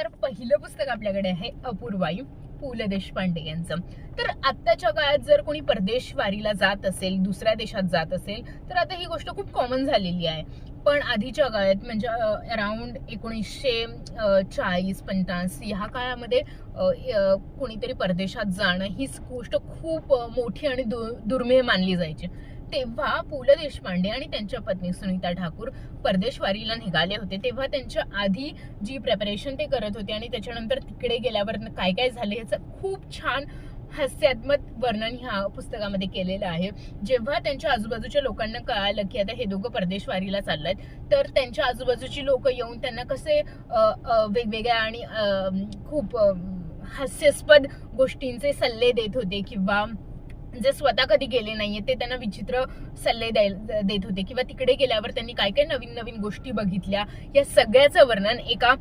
तर पहिलं पुस्तक आपल्याकडे आहे अपूर्वाई पु ल देशपांडे यांचं. तर आत्ताच्या काळात जर कोणी परदेश वारीला जात असेल दुसऱ्या देशात जात असेल तर आता ही गोष्ट खूप कॉमन झालेली आहे. पण आधीच्या काळात म्हणजे अराउंड एकोणीसशे चाळीस पन्नास ह्या काळामध्ये कोणीतरी परदेशात जाणं ही गोष्ट खूप मोठी आणि दु- दुर्मिळ मानली जायची. तेव्हा पु ल देशपांडे आणि त्यांच्या पत्नी सुनीता ठाकूर परदेशवारीला निघाले होते. तेव्हा त्यांच्या आधी जी प्रेपरेशन ते करत होते आणि त्याच्यानंतर तिकडे गेल्यावर काय काय झाले याचं खूप छान हास्यात्मक वर्णन ह्या पुस्तकामध्ये केलेलं आहे. जेव्हा त्यांच्या आजूबाजूच्या लोकांना कळालं की आता हे दोघं परदेशवारीला चाललंय तर त्यांच्या आजूबाजूची लोक येऊन त्यांना कसे वेगवेगळ्या आणि खूप हास्यास्पद गोष्टींचे सल्ले देत होते किंवा जे स्वतः कधी गेले नाहीये ते त्यांना विचित्र सल्ले देत होते. किंवा तिकडे गेल्यावर त्यांनी काय काय नवीन नवीन गोष्टी बघितल्या. या सगळ्याचं वर्णन एका